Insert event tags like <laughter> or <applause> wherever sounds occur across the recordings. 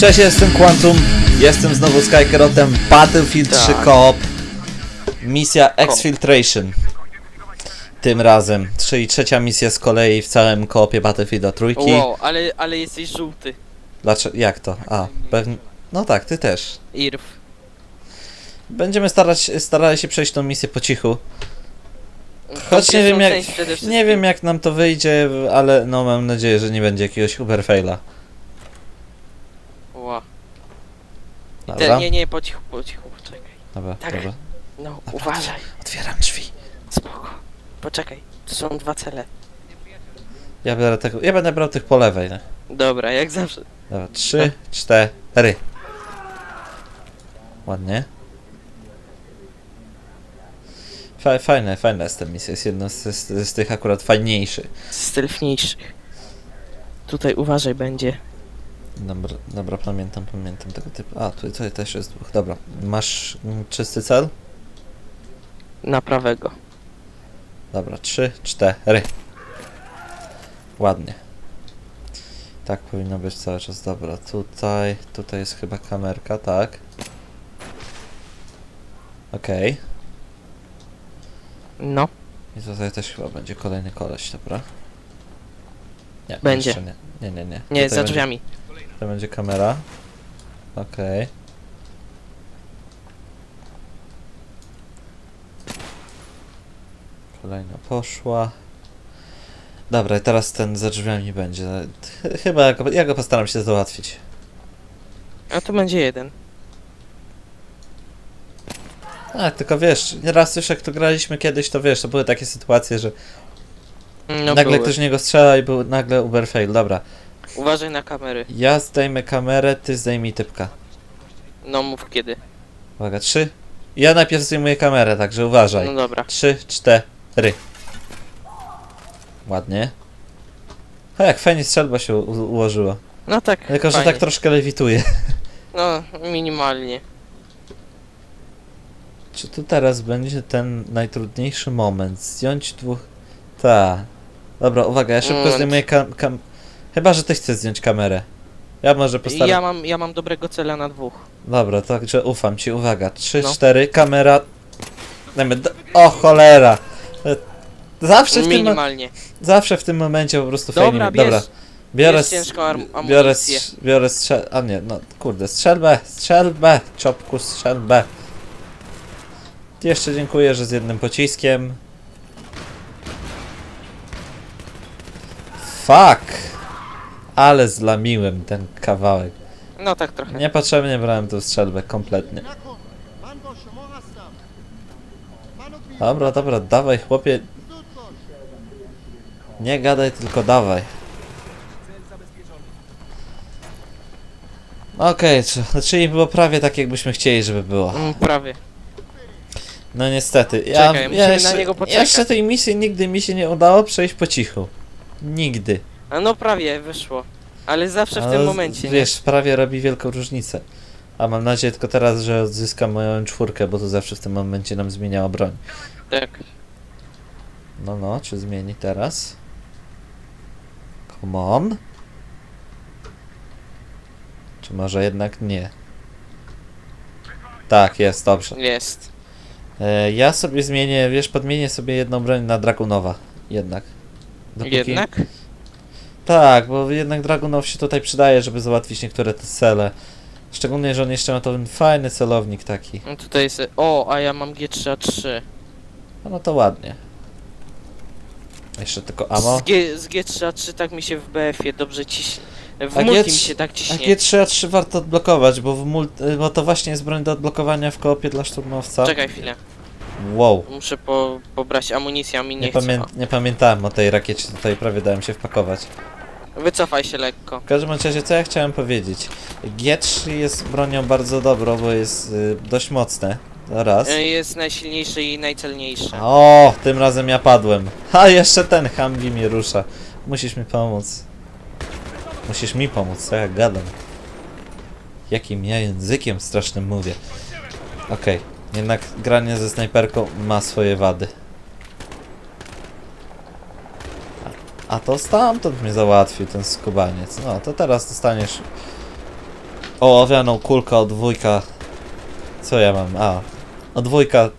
Cześć, jestem Quantum, jestem znowu Skykerotem. Battlefield 3 Tak. Coop Misja Exfiltration. Tym razem, czyli trzecia misja z kolei w całym koopie Battlefielda trójki. Wow, ale, ale jesteś żółty. Dlaczego, jak to? A, pewnie, no tak, ty też. Irw. Będziemy starać, starali się przejść tą misję po cichu. Choć nie wiem jak, nie wiem jak nam to wyjdzie, ale no mam nadzieję, że nie będzie jakiegoś uber faila Ła. Dobra, Te, nie, nie, po cichu, po cichu, poczekaj. dobra, Tak. dobra No, uważaj. Otwieram drzwi Spoko. Poczekaj, to są dwa cele. Ja będę, tego, ja będę brał tych po lewej, nie? Dobra, jak zawsze. Dobra, trzy, cztery. Ładnie. Fa fajne, fajna jest ta misja, jest jedna z, z, z tych akurat fajniejszych. Stealthniejszych. Tutaj uważaj będzie. Dobra, dobra, pamiętam, pamiętam tego typu. A, tutaj, tutaj też jest dwóch. Dobra, masz mm, czysty cel? Na prawego. Dobra, trzy, cztery. Ładnie. Tak powinno być cały czas. Dobra, tutaj, tutaj jest chyba kamerka, tak. Okej. No, I tutaj też chyba będzie kolejny koleś, dobra? Nie, Będzie. nie. Nie, nie, nie. nie, Tutaj za będzie, drzwiami. To będzie kamera. Okej. Kolejna poszła. Dobra, i teraz ten za drzwiami będzie. Ch- Chyba ja go, ja go postaram się załatwić. A tu będzie jeden. A, tylko wiesz, raz już jak to graliśmy kiedyś, to wiesz, to były takie sytuacje, że No nagle były. ktoś w niego strzela i był nagle uber fail. Dobra, Uważaj na kamery. ja zdejmę kamerę, ty zdejmij typka. No mów kiedy. Uwaga, trzy. Ja najpierw zdejmuję kamerę, także uważaj. No dobra. Trzy, cztery. Ładnie. A jak fajnie strzelba się ułożyła. No tak. Tylko, że fajnie. tak troszkę lewituje. <laughs> No, minimalnie. Czy tu teraz będzie ten najtrudniejszy moment? Zdjąć dwóch... Ta. Dobra, uwaga, ja szybko Moment. zdejmuję kam... kam... Chyba, że ty chcesz zdjąć kamerę. Ja może postaram... Ja mam, ja mam dobrego cela na dwóch. Dobra, także ufam ci, uwaga. Trzy, No. cztery, kamera... Dajmy do... O cholera! E, Zawsze w, tym, zawsze w tym momencie po prostu Dobra, fajnie. bierz. Dobra, biorę, ciężką biorę, amunicję. s- biorę strzel... A nie, no kurde, strzelbę, strzelbę, czopku, strzelbę. Jeszcze dziękuję, że z jednym pociskiem. Fuck! Ale zlamiłem ten kawałek. No tak trochę. Niepotrzebnie brałem tu strzelbę, kompletnie. Dobra, dobra, dawaj chłopie. Nie gadaj, tylko dawaj. Okej, okay, czyli było prawie tak, jakbyśmy chcieli, żeby było. Mm, prawie. No niestety. Ja, Czekaj, ja, jeszcze, na niego jeszcze tej misji nigdy mi się nie udało przejść po cichu. Nigdy. A no prawie wyszło. Ale zawsze w tym momencie, Wiesz, prawie robi wielką różnicę. A mam nadzieję tylko teraz, że odzyskam moją czwórkę, bo to zawsze w tym momencie nam zmieniała broń. Tak. No, no, czy zmieni teraz? Come on. Czy może jednak nie? Tak, jest, dobrze. Jest. E, ja sobie zmienię, wiesz, podmienię sobie jedną broń na Dragunowa. Jednak. Jednak? Tak, bo jednak Dragunow się tutaj przydaje, żeby załatwić niektóre te cele. Szczególnie, że on jeszcze ma ten fajny celownik taki. No tutaj jest... O, a ja mam G3A3. No, no to ładnie. Jeszcze tylko ammo. Z, G, z G3A3 tak mi się w BF-ie dobrze ciśnie. W A multi G3 mi się tak A ciśnie. G3A3 warto odblokować, bo, w mul- y, bo to właśnie jest broń do odblokowania w koopie dla szturmowca. Czekaj chwilę. Wow. Muszę po, pobrać amunicję, a mi nie, Nie, pamię- nie pamiętałem o tej rakiecie, tutaj prawie dałem się wpakować. Wycofaj się lekko. W każdym razie, co ja chciałem powiedzieć? G3 jest bronią bardzo dobrą, bo jest y, dość mocne. To raz. Y, Jest najsilniejszy i najcelniejszy. O, tym razem ja padłem. A jeszcze ten Humvee mnie rusza. Musisz mi pomóc. Musisz mi pomóc, co ja gadam. Jakim ja językiem strasznym mówię. Okej, jednak granie ze snajperką ma swoje wady. A to stamtąd mnie załatwił ten skubaniec. No, to teraz dostaniesz ołowianą kulkę od dwójka. Co ja mam? A, od dwójka,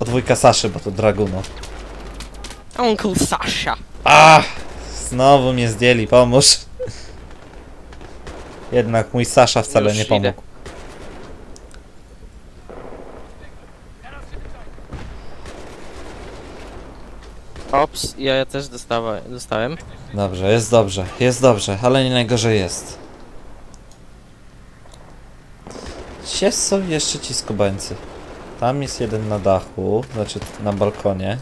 od dwójka Saszy, bo to Draguno. Uncle Sasha. A, znowu mnie zdjęli, pomóż. Jednak mój Sasza wcale Już nie idę. Ops, ja, ja też dostawa, dostałem. Dobrze, jest dobrze, jest dobrze, ale nie najgorzej jest. Gdzie są jeszcze ci skubańcy? Tam jest jeden na dachu, znaczy na balkonie.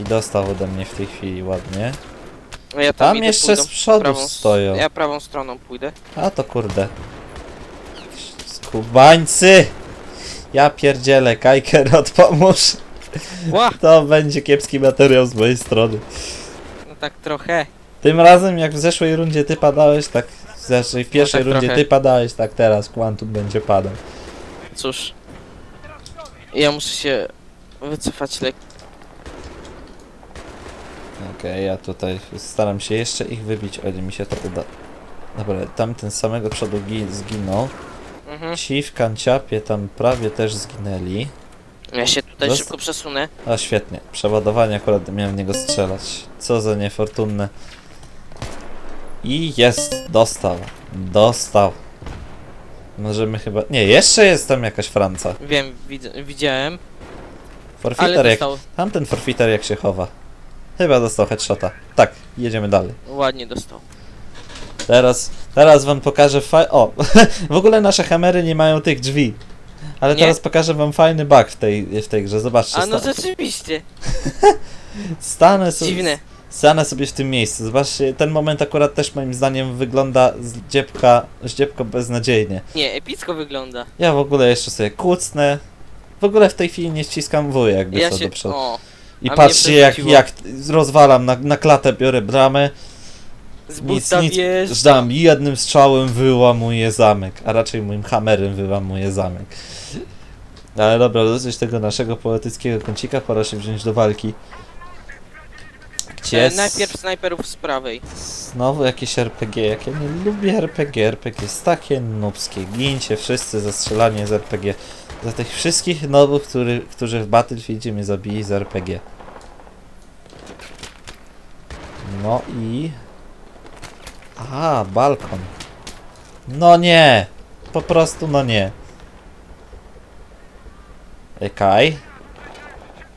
I dostał ode mnie w tej chwili ładnie. No Ja Tam idę, jeszcze z przodu prawą stoją. Ja prawą stroną pójdę. A to kurde. Skubańcy! Ja pierdzielę, Kajkerot, <laughs> pomóż! Ła! To będzie kiepski materiał z mojej strony. No tak trochę. Tym razem jak w zeszłej rundzie ty padałeś, tak... Znaczy w pierwszej tak rundzie trochę. ty padałeś, tak teraz Quantum będzie padał. Cóż. Ja muszę się wycofać lekko. Okej, ja tutaj staram się jeszcze ich wybić, o ile mi się to uda. Dobra, tamten z samego przodu gi- zginął. Mhm. Ci w kanciapie tam prawie też zginęli. Ja się tutaj Dost- szybko przesunę. A świetnie, przeładowanie akurat miałem w niego strzelać. Co za niefortunne. I jest, dostał, dostał. Możemy chyba... Nie, jeszcze jest tam jakaś Franca. Wiem, widzę, widziałem. Ale Forfiter jak... dostał. Tamten forfiter jak się chowa. Chyba dostał headshota. Tak, jedziemy dalej. Ładnie dostał. Teraz, teraz wam pokażę faj... O, <laughs> w ogóle nasze hamery nie mają tych drzwi. Ale Nie? teraz pokażę wam fajny bug w tej, w tej grze. Zobaczcie, A no sta- rzeczywiście. <laughs> stanę, so... Dziwne. stanę sobie w tym miejscu. Zobaczcie, ten moment akurat też moim zdaniem wygląda z dziebka, z dziebko beznadziejnie. Nie, epicko wygląda. Ja w ogóle jeszcze sobie kucnę. W ogóle w tej chwili nie ściskam W jakby Ja co się... do przodu. O, I a patrzcie jak, jak rozwalam na, na klatę, biorę bramę. Z Nic, nic, żdam, jednym strzałem wyłamuję zamek, a raczej moim hamerem wyłamuję zamek. Ale dobra, dosyć tego naszego poetyckiego kącika, pora się wziąć do walki. Gdzie E, najpierw snajperów z prawej. Znowu jakieś RPG, jak ja nie lubię RPG, RPG jest takie nubskie, gincie wszyscy za strzelanie z RPG. Za tych wszystkich nobów, który, którzy w Battlefieldzie mnie zabili z RPG. No i... Aha, balkon. No nie! Po prostu no nie. Ekaj.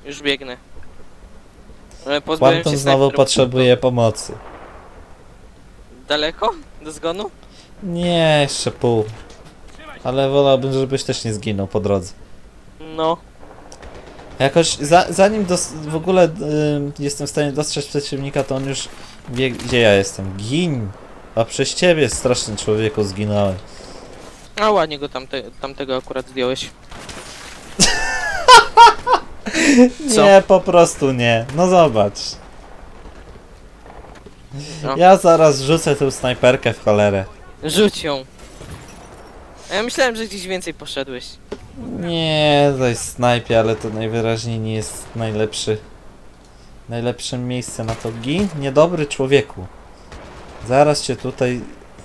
Już biegnę. Ale pozbyłem Quantum się znowu snajperów. potrzebuje pomocy. Daleko? Do zgonu? Nie, jeszcze pół. Ale wolałbym, żebyś też nie zginął po drodze. No. Jakoś za, zanim dos- w ogóle y, jestem w stanie dostrzec przeciwnika, to on już wie, gdzie ja jestem. Gin! A przez ciebie, straszny człowieku, zginąłem. A ładnie go tamte, tamtego akurat zdjąłeś. <laughs> Nie, po prostu nie. No zobacz. No. Ja zaraz rzucę tę snajperkę w cholerę. Rzuć ją. A ja myślałem, że gdzieś więcej poszedłeś. Nie, to jest snajpie, ale to najwyraźniej nie jest najlepszy. Najlepsze miejsce na to. Gin, niedobry człowieku. Zaraz cię tutaj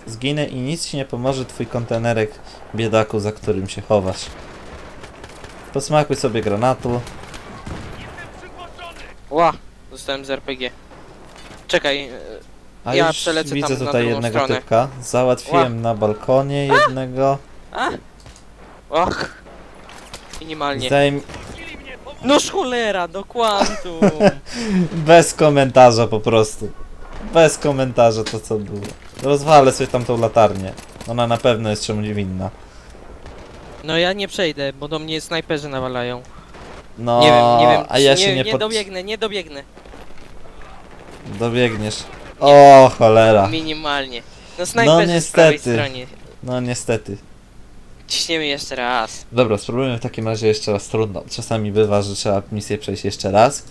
zginę i nic ci nie pomoże twój kontenerek, biedaku, za którym się chowasz. Posmakuj sobie granatu. Ła, dostałem z RPG. Czekaj, e, A Ja już przelecę widzę tam na tutaj drugą jednego stronę. typka. Załatwiłem na balkonie jednego. a? Och. Minimalnie. Zdaje mi... Noż cholera, do kwantum. <laughs> Bez komentarza po prostu. Bez komentarza to co było. Rozwalę sobie tamtą latarnię. Ona na pewno jest czymś winna. No ja nie przejdę, bo do mnie snajperzy nawalają. No, nie wiem, nie wiem. a ja nie, się nie, nie pod... dobiegnę, nie dobiegnę. Dobiegniesz. O, cholera. Minimalnie. No snajperzy No z prawej niestety. stronie. No niestety. Ciśniemy jeszcze raz. Dobra, spróbujemy w takim razie jeszcze raz trudno. Czasami bywa, że trzeba misję przejść jeszcze raz.